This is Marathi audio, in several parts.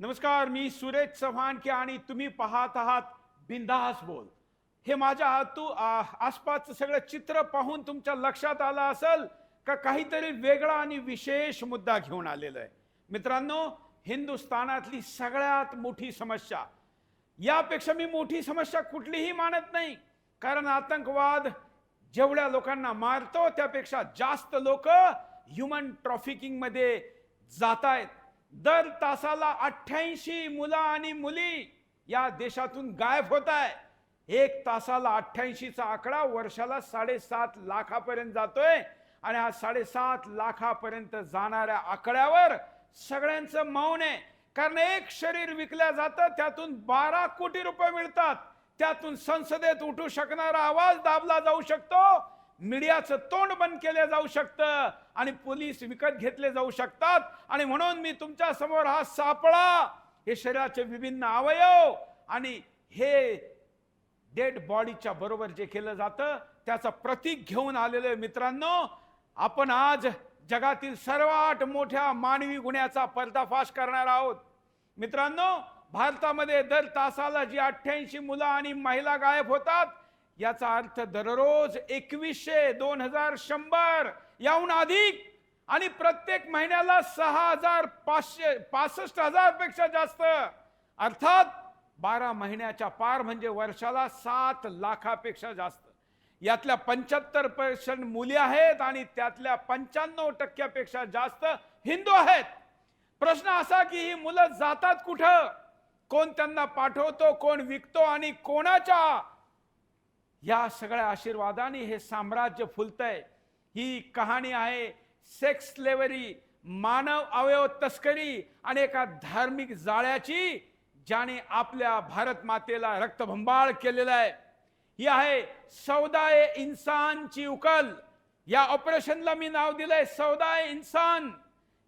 नमस्कार मी सुरेश चव्हाण की आणि तुम्ही पाहत आहात बिंदास बोल. हे माझ्या हातू आ- आसपासचं सगळं चित्र पाहून तुमच्या लक्षात आलं असेल का काहीतरी वेगळा आणि विशेष मुद्दा घेऊन आलेला आहे. मित्रांनो हिंदुस्थानातली सगळ्यात मोठी समस्या. यापेक्षा मी मोठी समस्या कुठलीही मानत नाही. कारण आतंकवाद जेवढ्या लोकांना मारतो त्यापेक्षा जास्त लोक ह्युमन ट्रॉफिकिंगमध्ये जात आहेत दर तासाला अठ्ठ्याऐंशी मुलं आणि मुली या देशातून गायब होत आहे. एक तासाला अठ्ठ्याऐंशीचा आकडा वर्षाला साडेसात लाखापर्यंत जातोय आणि हा साडेसात लाखापर्यंत जाणाऱ्या आकड्यावर सगळ्यांचं मौन आहे. कारण एक शरीर विकल्या जातं त्यातून बारा कोटी रुपये मिळतात. त्यातून संसदेत उठू शकणारा आवाज दाबला जाऊ शकतो. मीडियाचं तोंड बंद केलं जाऊ शकतं. आणि पोलीस विकत घेतले जाऊ शकतात. आणि म्हणून मी तुमच्यासमोर हा सापळा हे शरीराचे विभिन्न अवयव आणि हे डेड बॉडीच्या बरोबर जे केलं जातं त्याचं प्रतीक घेऊन आलेलं मित्रांनो. आपण आज जगातील सर्वात मोठ्या मानवी गुन्ह्याचा पर्दाफाश करणार आहोत. मित्रांनो भारतामध्ये दर तासाला जी अठ्ठ्याऐंशी मुलं आणि महिला गायब होतात याचा अर्थ दररोज एकवीसशे दोन हजार शंभर याहून अधिक आणि प्रत्येक महिन्याला सहा हजार पाचशे पासष्ट हजारपेक्षा जास्त. अर्थात बारा महिन्याच्या पार म्हणजे वर्षाला सात लाखापेक्षा जास्त. यातल्या पंच्याहत्तर पर्सेंट मुली आहेत आणि त्यातल्या पंच्याण्णव टक्क्यापेक्षा जास्त हिंदू आहेत. प्रश्न असा की ही मुलं जातात कुठं? कोण त्यांना पाठवतो कोण विकतो आणि कोणाच्या? या सगळ्या आशीर्वादाने हे साम्राज्य फुलतंय. ही कहाणी आहे सेक्स लेवरी मानव अवयव तस्करी आणि एका धार्मिक जाळ्याची ज्याने आपल्या भारत मातेला रक्तभंबाळ केलेला आहे. ही आहे सौदा ए इन्सानची उकल. या ऑपरेशनला मी नाव दिलंय सौदा ए इन्सान.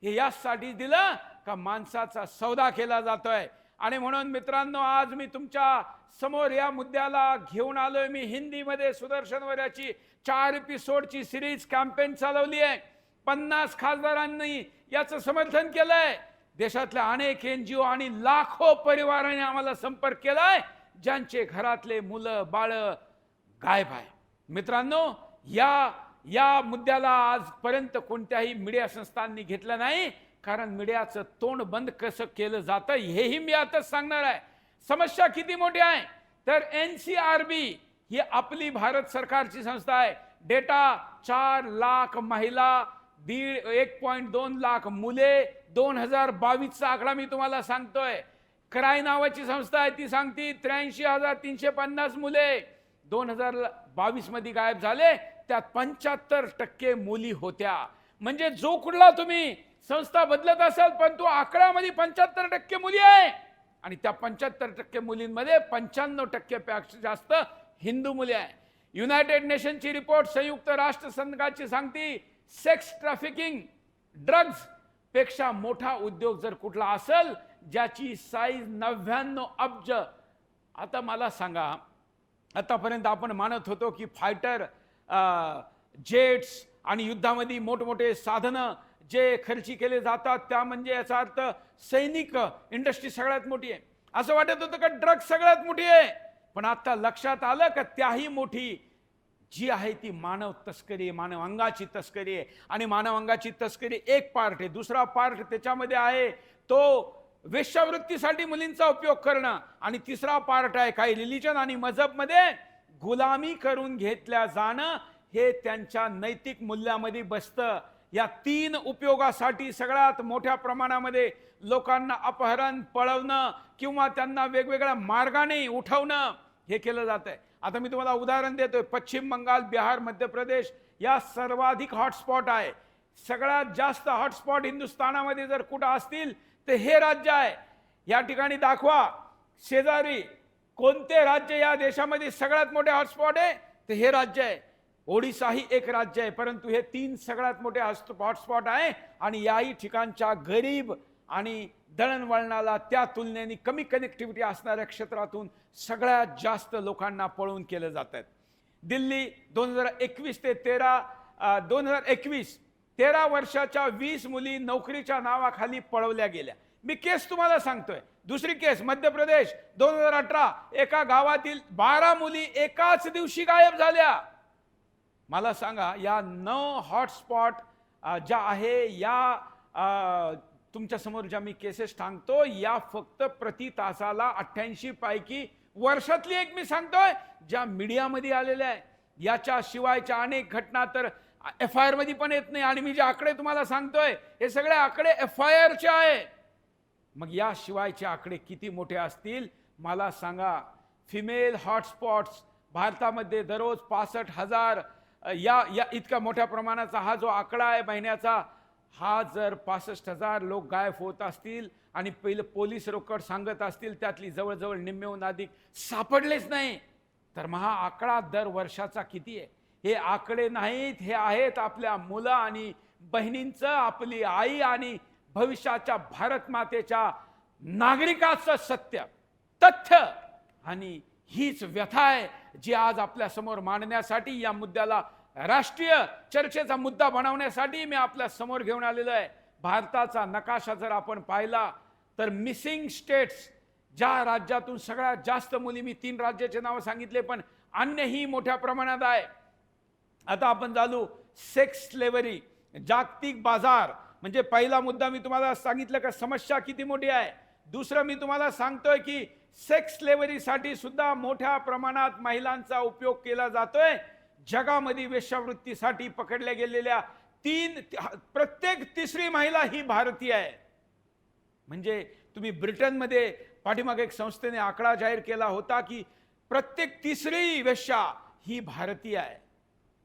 हे यासाठी दिलं का माणसाचा सौदा केला जातोय. आणि म्हणून मित्रांनो आज मी तुमच्यासमोर या मुद्द्याला घेऊन आलोय. मी हिंदीमध्ये सुदर्शन वऱ्याची चार एपिसोडची सिरीज कॅम्पेन चालवली आहे. पन्नास खासदारांनी याचं समर्थन केलंय. देशातल्या अनेक एन जी ओ आणि लाखो परिवाराने आम्हाला संपर्क केलाय ज्यांचे घरातले मुलं बाळ गायब आहे मित्रांनो या या मुद्द्याला आजपर्यंत कोणत्याही मीडिया संस्थांनी घेतलं नाही. कारण मीडियाचं तोंड बंद कसं केलं जातं हेही मी आताच सांगणार आहे. समस्या किती मोठी आहे? तर एन सी आर बी ही आपली भारत सरकारची संस्था आहे. डेटा चार लाख महिला दीड एक पॉईंट दोन लाख मुले दोन हजार बावीसचा आकडा मी तुम्हाला सांगतोय. क्राय नावाची संस्था आहे ती सांगती त्र्याऐंशी हजार तीनशे पन्नास मुले दोन हजार बावीसमध्ये गायब झाले त्यात पंच्याहत्तर टक्के मुली होत्या. म्हणजे जो कुठला तुम्ही संस्था बदलत असेल पण तो आकड्यामध्ये पंच्याहत्तर टक्के मुली आहे. आणि त्या पंच्याहत्तर टक्के मुलींमध्ये पंच्याण्णव टक्केपेक्षा जास्त हिंदू मुली आहे. युनायटेड नेशनची रिपोर्ट संयुक्त राष्ट्र संघाची सांगती सेक्स ट्रॅफिकिंग ड्रग्जपेक्षा मोठा उद्योग जर कुठला असेल ज्याची साईज नव्याण्णव अब्ज. आता मला सांगा आतापर्यंत आपण मानत होतो की फायटर जेट्स आणि युद्धामध्ये मोठमोठे साधनं जे खर्ची केले जातात त्या म्हणजे याचा अर्थ सैनिक इंडस्ट्री सगळ्यात मोठी आहे. असं वाटत होतं का ड्रग्ज सगळ्यात मोठी आहे? पण आता लक्षात आलं का त्याही मोठी जी आहे ती मानव तस्करी आहे मानव अंगाची तस्करी आहे. आणि मानव अंगाची तस्करी एक पार्ट आहे दुसरा पार्ट त्याच्यामध्ये आहे तो वेश्यावृत्तीसाठी मुलींचा उपयोग करणं. आणि तिसरा पार्ट आहे काही रिलिजन आणि मजहबमध्ये गुलामी करून घेतल्या जाणं हे त्यांच्या नैतिक मूल्यामध्ये बसतं. या तीन उपयोगासाठी सगळ्यात मोठ्या प्रमाणामध्ये लोकांना अपहरण पळवणं किंवा त्यांना वेगवेगळ्या मार्गाने उठवणं हे केलं जात आहे आता मी तुम्हाला उदाहरण देतोय. पश्चिम बंगाल बिहार मध्य प्रदेश या सर्वाधिक हॉटस्पॉट आहे. सगळ्यात जास्त हॉटस्पॉट हिंदुस्थानामध्ये जर कुठं असतील तर हे राज्य आहे. या ठिकाणी दाखवा शेजारी कोणते राज्य या देशामध्ये सगळ्यात मोठे हॉटस्पॉट आहे तर हे राज्य आहे. ओडिसा ही एक राज्य आहे परंतु हे तीन सगळ्यात मोठे हॉटस्पॉट आहे आणि याही ठिकाणच्या गरीब आणि दळणवळणाला त्या तुलनेने कमी कनेक्टिव्हिटी असणाऱ्या क्षेत्रातून सगळ्यात जास्त लोकांना पळून केलं जात आहेत. दिल्ली दोन हजार एकवीस ते तेरा दोन हजार एकवीस तेरा वर्षाच्या वीस मुली नोकरीच्या नावाखाली पळवल्या गेल्या. मी केस तुम्हाला सांगतोय. दुसरी केस मध्य प्रदेश दोन हजार अठरा एका गावातील बारा मुली एकाच दिवशी गायब झाल्या. मला सांगा या नऊ हॉटस्पॉट ज्या आहे या तुमच्यासमोर ज्या मी केसेस सांगतो या फक्त प्रति तासाला अठ्ठ्याऐंशी पैकी वर्षातली एक मी सांगतोय ज्या मीडियामध्ये आलेल्या आहे. याच्या शिवायच्या अनेक घटना तर एफ आय आरमध्ये पण येत नाही. आणि मी जे आकडे तुम्हाला सांगतोय हे सगळे आकडे एफ आय आरचे आहे. मग या शिवायचे आकडे किती मोठे असतील? मला सांगा फिमेल हॉटस्पॉट्स भारतामध्ये दररोज पासष्ट हजार या या इतक्या मोठ्या प्रमाणाचा हा जो आकडा आहे महिन्याचा हा जर पासष्ट हजार लोक गायब होत असतील आणि पहिलं पोलीस रोकड सांगत असतील त्यातली जवळजवळ निम्मेहून अधिक सापडलेच नाही तर मग हा आकडा दर वर्षाचा किती आहे? हे आकडे नाहीत हे आहेत आपल्या मुलं आणि बहिणींचं आपली आई आणि भविष्याच्या भारत मातेच्या नागरिकाचं सत्य तथ्य आणि हीच व्यथा आहे जी आज आपल्यासमोर मांडण्यासाठी या मुद्द्याला राष्ट्रीय चर्चेचा मुद्दा बनवण्यासाठी मी आपल्यासमोर घेऊन आलेलो आहे. भारताचा नकाशा जर आपण पाहिला तर मिसिंग स्टेट्स ज्या राज्यातून सगळ्यात जास्त मुली मी तीन राज्याचे नावं सांगितले पण अन्यही मोठ्या प्रमाणात आहे. आता आपण चालू सेक्स स्लेवरी जागतिक बाजार म्हणजे पहिला मुद्दा मी तुम्हाला सांगितलं का समस्या किती मोठी आहे? दुसरं मी तुम्हाला सांगतोय की सेक्स लेवरीसाठी सुद्धा मोठ्या प्रमाणात महिलांचा उपयोग केला जातोय. जगामध्ये वेश्यावृत्तीसाठी पकडल्या गेलेल्या तीन प्रत्येक तिसरी महिला ही भारतीय आहे. म्हणजे तुम्ही ब्रिटनमध्ये पाठीमागे एक संस्थेने आकडा जाहीर केला होता की प्रत्येक तिसरी वेश्या ही भारतीय आहे.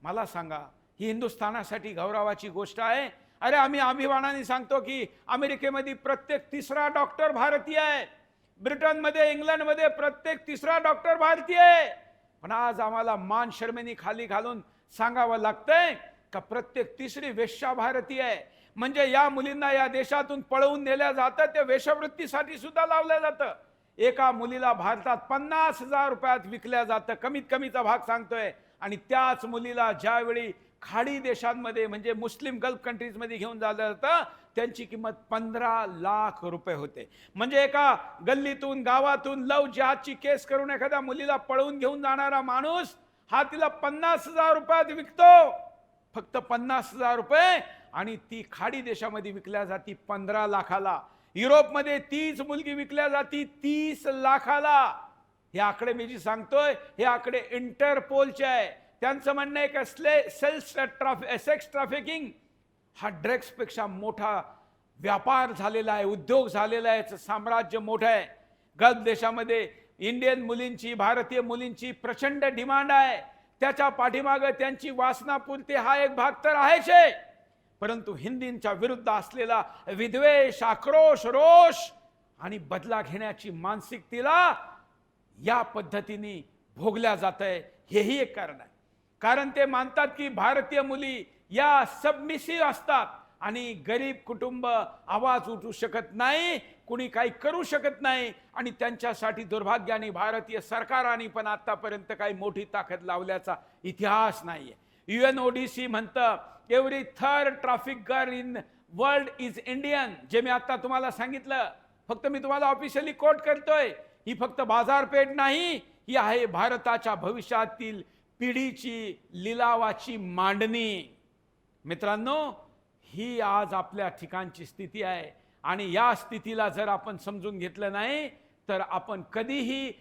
मला सांगा ही हिंदुस्थानासाठी गौरवाची गोष्ट आहे? अरे आम्ही अभिमानाने सांगतो की अमेरिकेमध्ये प्रत्येक तिसरा डॉक्टर भारतीय आहे. ब्रिटनमध्ये इंग्लंडमध्ये प्रत्येक तिसरा डॉक्टर भारतीय आहे. पण आज आम्हाला मान शर्मेनी खाली घालून सांगावं लागतंय का प्रत्येक तिसरी वेश्या भारतीय आहे. म्हणजे या मुलींना या देशातून पळवून नेल्या जातं ते वेशवृत्तीसाठी सुद्धा लावलं जातं. एका मुलीला भारतात पन्नास हजार रुपयात विकल्या जातं कमीत कमीचा भाग सांगतोय. आणि त्याच मुलीला ज्यावेळी खाडी देशांमध्ये म्हणजे मुस्लिम गल्फ कंट्रीजमध्ये घेऊन जालं जातं त्यांची किंमत पंधरा लाख रुपये होते. म्हणजे एका गल्लीतून गावातून लव जहाजची केस करून एखाद्या मुलीला पळवून घेऊन जाणारा माणूस हा तिला पन्नास हजार रुपयात विकतो. फक्त पन्नास हजार रुपये आणि ती खाडी देशामध्ये विकल्या जाती पंधरा लाखाला. युरोपमध्ये तीच मुलगी विकल्या जाती तीस लाखाला. हे आकडे मी जी सांगतोय हे आकडे इंटरपोलचे आहे. त्यांचं म्हणणं आहे का स्ले सेल्स ट्राफि सेक्स ट्रॅफिकिंग हा ड्रग्सपेक्षा मोठा व्यापार झालेला आहे उद्योग झालेला आहे याचं साम्राज्य मोठं आहे. गल्फ देशामध्ये इंडियन मुलींची भारतीय मुलींची प्रचंड डिमांड आहे. त्याच्या पाठीमागं त्यांची वासनापूर्ती हा एक भाग तर आहेच आहे. परंतु हिंदींच्या विरुद्ध असलेला विद्वेष आक्रोश रोष आणि बदला घेण्याची मानसिकतेला या पद्धतीने भोगल्या जात आहे हेही एक कारण आहे. कारण ते मानतात की भारतीय मुली या सबमिसिव्ह असतात. आणि गरीब कुटुंब आवाज उठू शकत नाही कुणी काही करू शकत नाही आणि त्यांच्यासाठी दुर्भाग्याने भारतीय सरकाराने पण आतापर्यंत काही मोठी ताकद लावल्याचा इतिहास नाहीये. सी म्हणतं every third traffic girl in world is Indian जे मी आता तुम्हाला सांगितलं फक्त मी तुम्हाला ऑफिशियली कोट करतोय ही फक्त बाजारपेठ नाही ही आहे भारताच्या भविष्यातील पिढीची लिलावाची मांडणी. मित्रांनो ही आज आपल्या ठिकाणची स्थिती आहे. आणि या स्थितीला जर आपण समजून घेतलं नाही तर आपण कधीही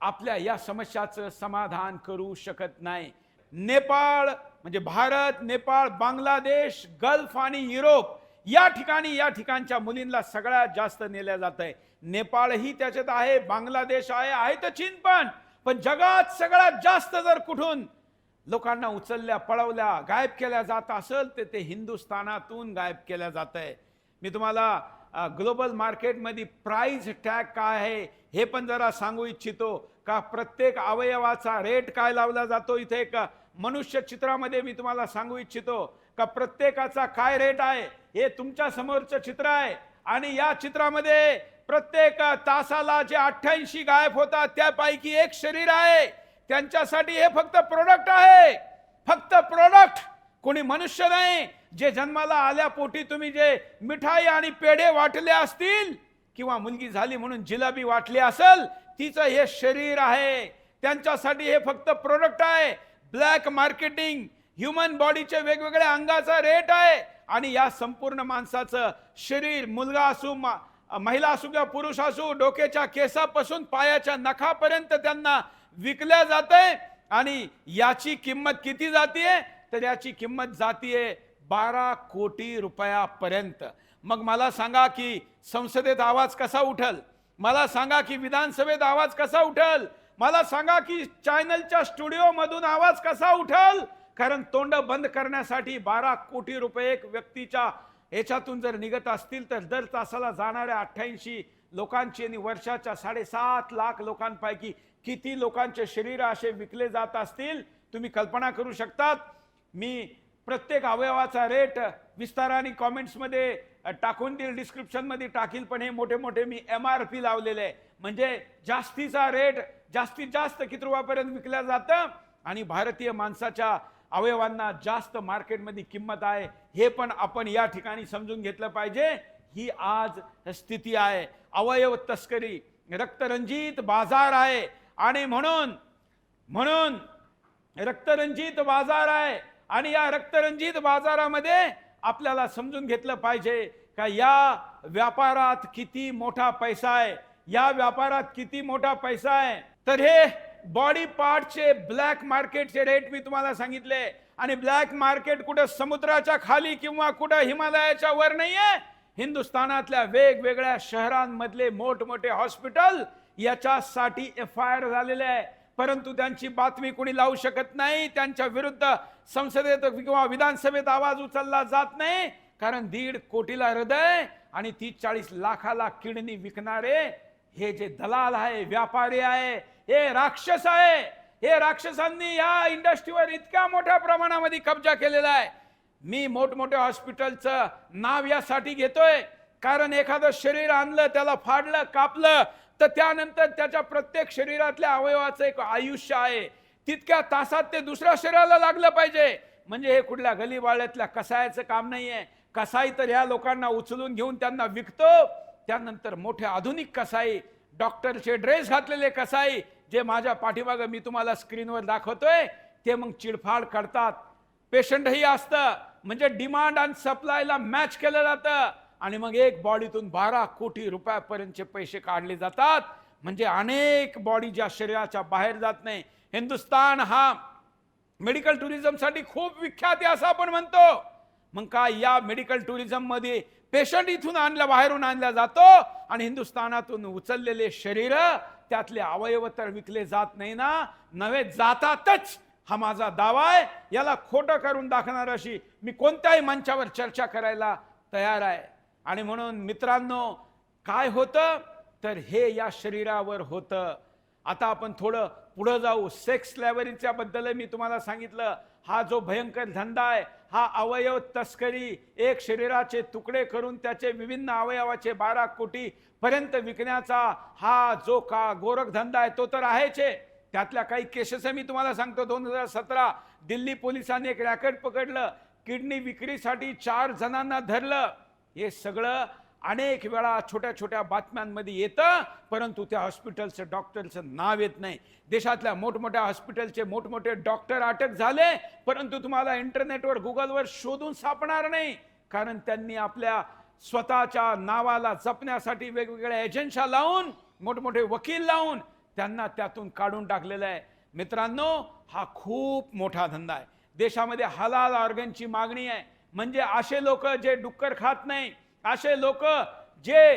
आपल्या या समस्याचं समाधान करू शकत नाही. नेपाळ म्हणजे भारत नेपाळ बांगलादेश गल्फ आणि युरोप या ठिकाणी या ठिकाणच्या मुलींना सगळ्यात जास्त नेल्या जात आहे नेपाळही त्याच्यात आहे बांगलादेश आहे आहे तर चीन पण. पण जगात सगळ्यात जास्त जर कुठून लोकांना उचलल्या पळवल्या गायब केल्या जात असेल तर ते हिंदुस्थानातून गायब केल्या जात आहे. मी तुम्हाला ग्लोबल मार्केटमध्ये प्राईज टॅग काय आहे हे पण जरा सांगू इच्छितो. का प्रत्येक अवयवाचा रेट काय लावला जातो इथे एक मनुष्य चित्रामध्ये मी तुम्हाला सांगू इच्छितो. का प्रत्येकाचा काय रेट आहे हे तुमच्या समोरचं चित्र आहे. आणि या चित्रामध्ये प्रत्येक तासाला जे अठ्ठ्याऐंशी गायब होतात त्यापैकी एक शरीर आहे. त्यांच्यासाठी हे फक्त प्रोडक्ट आहे. फक्त प्रोडक्ट कोणी मनुष्य नाही. जे जन्माला आल्या पोटी तुम्ही जे मिठाई आणि पेढे वाटले असतील किंवा मुलगी झाली म्हणून जिलाबी वाटली असेल तिचं हे शरीर आहे. त्यांच्यासाठी हे फक्त प्रोडक्ट आहे. ब्लॅक मार्केटिंग ह्युमन बॉडीचे वेगवेगळ्या अंगाचा रेट आहे. आणि या संपूर्ण माणसाचं शरीर मुलगा असू मा- महिला असू किंवा पुरुष असू डोक्याच्या केसापासून पायाच्या नखापर्यंत त्यांना विकल्या आहे आणि याची किंमत किती जातीये? तर याची किंमत जातीये बारा कोटी रुपयापर्यंत. मग मला सांगा की संसदेत आवाज कसा उठल? मला सांगा की विधानसभेत आवाज कसा उठल? मला सांगा की चॅनलच्या स्टुडिओमधून आवाज कसा उठल? कारण तोंड बंद करण्यासाठी बारा कोटी रुपये एक व्यक्तीच्या याच्यातून जर निघत असतील तर दर तासाला जाणाऱ्या अठ्ठ्याऐंशी लोकांची आणि वर्षाच्या साडेसात लाख लोकांपैकी किती लोकांचे शरीर असे विकले जात असतील तुम्ही कल्पना करू शकतात. मी प्रत्येक अवयवाचा रेट विस्ताराने कॉमेंट्समध्ये टाकून देईल डिस्क्रिप्शनमध्ये टाकील पण हे मोठे मोठे मी एम आर पी लावलेले आहे. म्हणजे जास्तीचा रेट जास्तीत जास्त किती रुपयापर्यंत विकल्या जातं आणि भारतीय माणसाच्या अवयवांना जास्त मार्केटमध्ये किंमत आहे हे पण आपण या ठिकाणी समजून घेतलं पाहिजे. ही आज स्थिती आहे. अवयव तस्करी रक्तरंजित बाजार आहे. आणि म्हणून म्हणून रक्तरंजित बाजार आहे. आणि या रक्तरंजित बाजारामध्ये आपल्याला समजून घेतलं पाहिजे का या व्यापारात किती मोठा पैसा आहे. या व्यापारात किती मोठा पैसा आहे. तर हे बॉडी पार्टचे ब्लॅक मार्केटचे रेट मी तुम्हाला सांगितले. आणि ब्लॅक मार्केट कुठं समुद्राच्या खाली किंवा कुठं हिमालयाच्या वर नाहीये हिंदुस्थानातल्या वेगवेगळ्या शहरांमधले मोठमोठे हॉस्पिटल याच्यासाठी एफ आय आर झालेले आहे. परंतु त्यांची बातमी कुणी लावू शकत नाही त्यांच्या विरुद्ध संसदेत किंवा विधानसभेत आवाज उचलला जात नाही कारण दीड कोटीला हृदय आणि तीस चाळीस लाखाला किडनी विकणारे हे जे दलाल आहे व्यापारी आहे हे राक्षस आहे. हे राक्षसांनी या इंडस्ट्रीवर इतक्या मोठ्या प्रमाणामध्ये कब्जा केलेला आहे. मी मोठमोठ्या हॉस्पिटलचं नाव यासाठी घेतोय. कारण एखादं शरीर आणलं त्याला फाडलं कापलं तर त्यानंतर त्याच्या प्रत्येक शरीरातल्या अवयवाचं एक आयुष्य आहे. तितक्या तासात ते दुसऱ्या शरीराला लागलं पाहिजे. म्हणजे हे कुठल्या गलीबाळ्यातल्या कसायाचं काम नाहीये. कसाई तर ह्या लोकांना उचलून घेऊन त्यांना विकतो. त्यानंतर मोठे आधुनिक कसाई डॉक्टरचे ड्रेस घातलेले कसाई जे माझ्या पाठीमागं मी तुम्हाला स्क्रीनवर दाखवतोय ते मग चिडफाड करतात. पेशंटही असतं. म्हणजे डिमांड आणि सप्लायला मॅच केलं जातं. आणि मग एक बॉडीतून बारा कोटी रुपयापर्यंतचे पैसे काढले जातात. म्हणजे अनेक बॉडी ज्या शरीराच्या बाहेर जात नाही. हिंदुस्तान हा मेडिकल टुरिझमसाठी खूप विख्यात आहे असं आपण म्हणतो. मग काय या मेडिकल टुरिझममध्ये पेशंट इथून आणल्या बाहेरून आणला जातो? आणि हिंदुस्थानातून उचललेले शरीर त्यातले अवयव तर विकले जात नाही ना नव्हे जातातच हा माझा दावा आहे. याला खोटं करून दाखवणार अशी मी कोणत्याही मंचावर चर्चा करायला तयार आहे. आणि म्हणून मित्रांनो काय होतं? तर हे या शरीरावर होतं. आता आपण थोडं पुढं जाऊ. सेक्स लेवरीच्या बद्दल मी तुम्हाला सांगितलं. हा जो भयंकर धंदा आहे हा अवयव तस्करी एक शरीराचे तुकडे करून त्याचे विभिन्न अवयवाचे बारा कोटी पर्यंत विकण्याचा हा जो का गोरखधंदा आहे तो तर आहेच आहे. त्यातल्या काही केसेस मी तुम्हाला सांगतो. दोन हजार सतरा दिल्ली पोलिसांनी एक रॅकेट पकडलं. किडनी विक्रीसाठी चार जणांना धरलं. हे सगळं अनेक वेळा छोट्या छोट्या बातम्यांमध्ये येतं परंतु त्या हॉस्पिटलचं डॉक्टरचं नाव येत नाही. देशातल्या मोठमोठ्या हॉस्पिटलचे मोठमोठे डॉक्टर अटक झाले परंतु तुम्हाला इंटरनेटवर गुगलवर शोधून सापणार नाही. कारण त्यांनी आपल्या स्वतःच्या नावाला जपण्यासाठी वेगवेगळ्या एजन्शा लावून मोठमोठे वकील लावून त्यांना त्यातून काढून टाकलेलं आहे. मित्रांनो हा खूप मोठा धंदा आहे. देशामध्ये हलाल ऑर्गनची मागणी आहे. म्हणजे असे लोक जे डुक्कर खात नाही असे लोक जे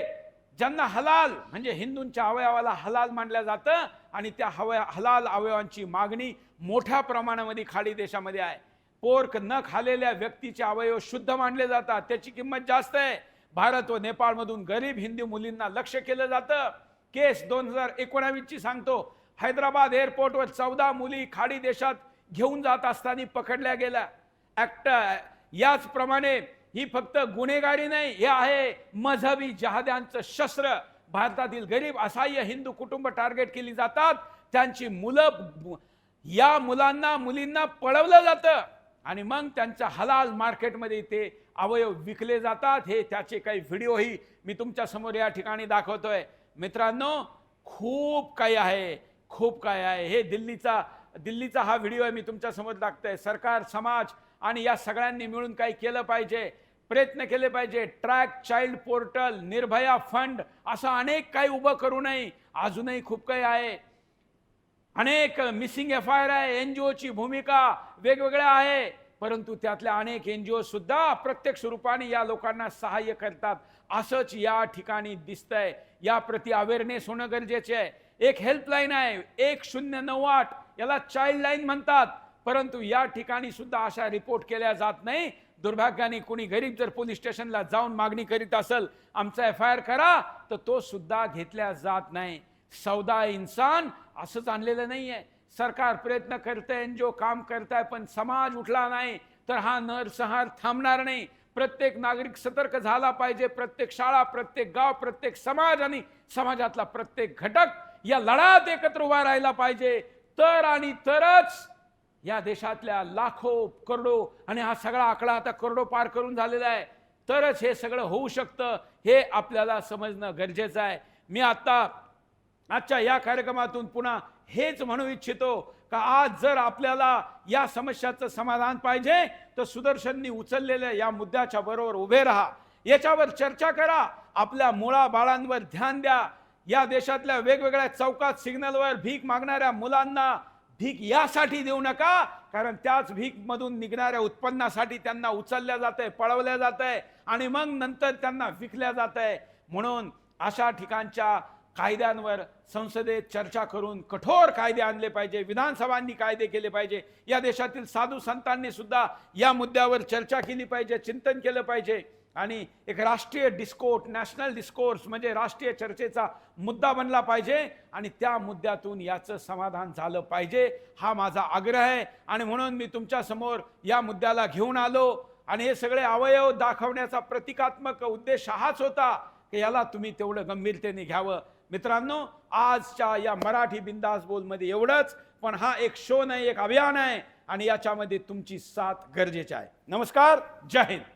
ज्यांना हलाल म्हणजे हिंदूंच्या अवयवाला हलाल मानलं जातं आणि त्या हवय हलाल अवयवांची मागणी मोठ्या प्रमाणामध्ये खाडी देशामध्ये आहे. पोर्क न खालेल्या व्यक्तीचे अवयव शुद्ध मानले जातात त्याची किंमत जास्त आहे. भारत व नेपाळमधून गरीब हिंदू मुलींना लक्ष केलं जातं. केस दोन हजार एकोणावीसची सांगतो हैदराबाद एअरपोर्टवर चौदा मुली खाडी देशात घेऊन जात असताना पकडल्या गेल्या. ॲक्ट याचप्रमाणे ही फक्त गुन्हेगारी नाही हे आहे मजहबी जहाद्यांचं शस्त्र. भारतातील गरीब असहाय्य हिंदू कुटुंब टार्गेट केली जातात. त्यांची मुलं या मुलांना मुलींना पळवलं जातं. आणि मग त्यांच्या हलाल मार्केटमध्ये ते अवयव विकले जातात. हे त्याचे काही व्हिडिओही मी तुमच्यासमोर या ठिकाणी दाखवतोय. मित्रांनो खूप काही आहे खूप काय आहे. हे दिल्लीचा दिल्लीचा हा व्हिडिओ आहे मी तुमच्यासमोर दाखतोय सरकार समाज आणि या सगळ्यांनी मिळून काही केलं पाहिजे. प्रयत्न केले पाहिजे. Track child portal Nirbhaya fund असं अनेक काही उभं करू नये. अजूनही खूप काही आहे. अनेक मिसिंग एफ आय आर आहे एन जी ओची भूमिका वेगवेगळ्या आहे. परंतु त्यातल्या अनेक एन जी ओ सुद्धा प्रत्यक्ष रूपाने या लोकांना सहाय्य करतात. असंच या ठिकाणी दिसतंय. याप्रती अवेअरनेस होणं गरजेचे आहे. एक हेल्पलाईन आहे एक शून्य नऊ आठ याला चाइल्ड लाईन म्हणतात. परंतु या ठिकाणी सुद्धा अशा रिपोर्ट केल्या जात नाही. दुर्भाग्याने कोणी गरीब जर पोलीस स्टेशनला जाऊन मागणी करीत असेल आमचा एफ आय आर करा तर तो सुद्धा घेतल्या जात नाही. सौदा इन्सान असंच आणलेलं नाही आहे सरकार प्रयत्न करतंय जो काम करताय पण समाज उठला नाही तर हा नरसंहार थांबणार नाही. प्रत्येक नागरिक सतर्क झाला पाहिजे. प्रत्येक शाळा प्रत्येक गाव प्रत्येक समाज आणि समाजातला प्रत्येक घटक या लढ्यात एकत्र उभा राहिला पाहिजे. तर आणि तरच या देशातल्या लाखो करोडो आणि हा सगळा आकडा आता करोडो पार करून झालेला आहे. तरच हे सगळं होऊ शकतं हे आपल्याला समजणं गरजेचं आहे. मी आत्ता आजच्या या कार्यक्रमातून पुन्हा हेच म्हणू इच्छितो का आज जर आपल्याला या समस्याचं समाधान पाहिजे तर सुदर्शननी उचललेल्या या मुद्द्याच्या बरोबर उभे राहा. याच्यावर चर्चा करा. आपल्या मुळा बाळांवर ध्यान द्या. या देशातल्या वेगवेगळ्या चौकात सिग्नलवर भीक मागणाऱ्या मुलांना भीक यासाठी देऊ नका कारण त्याच भीकमधून निघणाऱ्या उत्पन्नासाठी त्यांना उचलल्या जात आहे पळवल्या जात आहे आणि मग नंतर त्यांना विकल्या जात आहे म्हणून अशा ठिकाणच्या कायद्यांवर संसदेत चर्चा करून कठोर कायदे आणले पाहिजे विधानसभांनी कायदे केले पाहिजे या देशातील साधू संतांनी सुद्धा या मुद्द्यावर चर्चा केली पाहिजे चिंतन केलं पाहिजे. आणि एक राष्ट्रीय डिस्कोर्ट नॅशनल डिस्कोर्स म्हणजे राष्ट्रीय चर्चेचा मुद्दा बनला पाहिजे आणि त्या मुद्द्यातून याचं समाधान झालं पाहिजे हा माझा आग्रह आहे. आणि म्हणून मी तुमच्यासमोर या मुद्द्याला घेऊन आलो आणि हे सगळे अवयव दाखवण्याचा प्रतिकात्मक उद्देश हाच होता की याला तुम्ही तेवढं गंभीरतेने घ्यावं. मित्रांनो आजच्या या मराठी बिंदास बोलमध्ये एवढंच पण हा एक शो नाही एक अभियान आहे आणि याच्यामध्ये तुमची साथ गरजेची आहे. नमस्कार जय हिंद.